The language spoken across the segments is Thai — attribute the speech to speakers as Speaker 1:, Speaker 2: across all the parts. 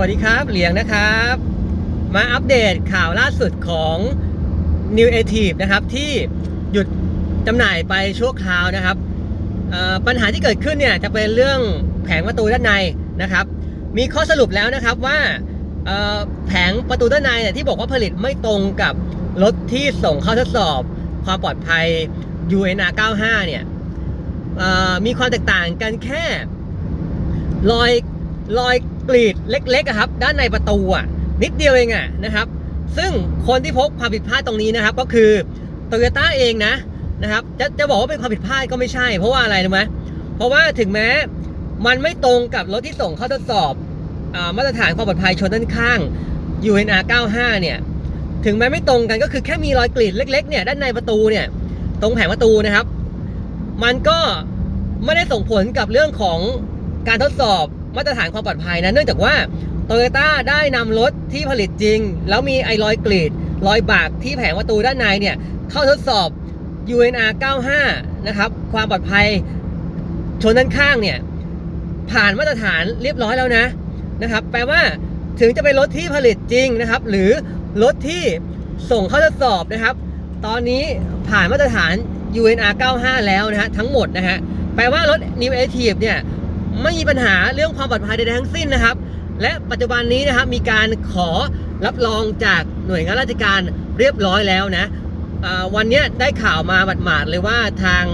Speaker 1: วัสดีครับ เหลียงนะครับ มาอัปเดตข่าวล่าสุดของ New a t i v e นะครับ ที่หยุดจำหน่ายไปชั่วคราวนะครับปัญหาที่เกิดขึ้นเนี่ยจะเป็นเรื่องแผงประตูด้านในนะครับ มีข้อสรุปแล้วนะครับว่าแผงประตูด้านในเนี่ยที่บอกว่าผลิตไม่ตรงกับรถที่ส่งเข้าทดสอบความปลอดภัย UNR 95 เนี่ยมีความแตกต่างกันแค่รอยรอย กรีดเล็กๆอะครับ ด้านในประตูอะนิดเดียวเองอะนะครับ ซึ่งคนที่พบความผิดพลาดตรงนี้นะครับ ก็คือโตโยต้าเองนะนะครับ จะจะบอกว่าเป็นความผิดพลาดก็ไม่ใช่ เพราะว่าอะไรรู้ไหมเพราะว่าถึงแม้มันไม่ตรงกับรถที่ส่งเข้าทดสอบอมาตรฐานความปลอดภัยชนด้านข้าง UNR 95 เนี่ย ถึงแม้ไม่ตรงกันก็คือแค่มีรอยกรีดเล็ก ๆ เนี่ยด้านในประตูเนี่ย ตรงแผงประตูนะครับ มันก็ไม่ได้ส่งผลกับเรื่องของการทดสอบ มาตรฐานความปลอดภัยนะ เนื่องจากว่าโตโยต้าได้นำรถที่ผลิตจริง แล้วมีไอรอยกรีดรอยบากที่แผงประตูด้านในเนี่ยเข้าทดสอบ UNR 95 นะครับ ความปลอดภัยชนด้านข้างเนี่ย ผ่านมาตรฐานเรียบร้อยแล้วนะนะครับ แปลว่าถึงจะเป็นรถที่ผลิตจริงนะครับ หรือรถที่ส่งเข้าทดสอบนะครับ ตอนนี้ผ่านมาตรฐาน UNR 95 แล้วนะฮะทั้งหมดนะฮะแปลว่ารถ New a t i v e เนี่ย ไม่มีปัญหาเรื่องความปลอดภัยใดๆทั้งสิ้นนะครับ และปัจจุบันนี้นะครับมีการขอรับรองจากหน่วยงานราชการเรียบร้อยแล้วนะวันนี้ได้ข่าวมาหมาดๆเลยว่าทาง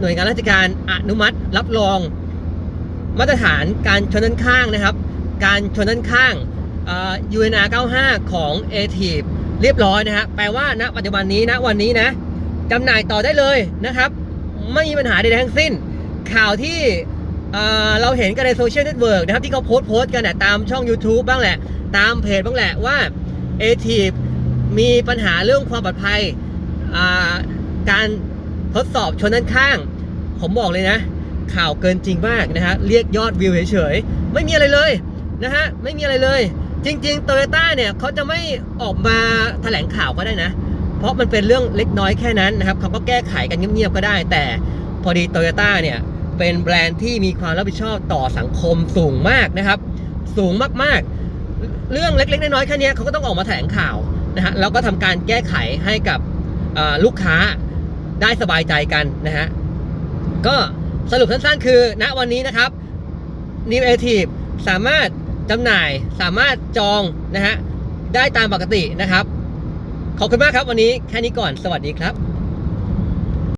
Speaker 1: หน่วยงานราชการอนุมัติรับรองมาตรฐานการชนด้านข้างนะครับ การชนด้านข้าง UNR 95 ของ a t i v เรียบร้อยนะฮะแปลว่าณปัจจุบันนี้นะวันนี้นะจำหน่ายต่อได้เลยนะครับ ไม่มีปัญหาใดๆทั้งสิ้น ข่าวที่ เเราเห็นกันในโซเชียลเน็ตเวิร์กนะครับที่เขาโพสต์โพสต์กันนะตามช่อง YouTube บ้างแหละ ตามเพจบ้างแหละว่า a t i v มีปัญหาเรื่องความปลอดภัยการทดสอบชนด้านข้าง ผมบอกเลยนะ ข่าวเกินจริงมากนะฮะเรียกยอดวิวเฉยๆ ไม่มีอะไรเลยนะฮะไม่มีอะไรเลย จริงๆโตโยต้าเนี่ยเขาจะไม่ออกมาแถลงข่าวก็ได้นะ เพราะมันเป็นเรื่องเล็กน้อยแค่นั้นนะครับเขาก็แก้ไขกันเงียบๆก็ได้ แต่พอดีโตโยต้าเนี่ย เป็นแบรนด์ที่มีความรับผิดชอบต่อสังคมสูงมากนะครับ สูงมากๆ เรื่องเล็กๆ น้อยๆแค่เนี้ยเขาก็ต้องออกมาแถลงข่าวนะฮะแล้วก็ทำการแก้ไขให้กับลูกค้าได้สบายใจกันนะฮะก็สรุปสั้นๆ คือณวันนี้นะครับ New a t i v e สามารถจำหน่ายสามารถจองนะฮะได้ตามปกตินะครับ ขอบคุณมากครับวันนี้แค่นี้ก่อนสวัสดีครับ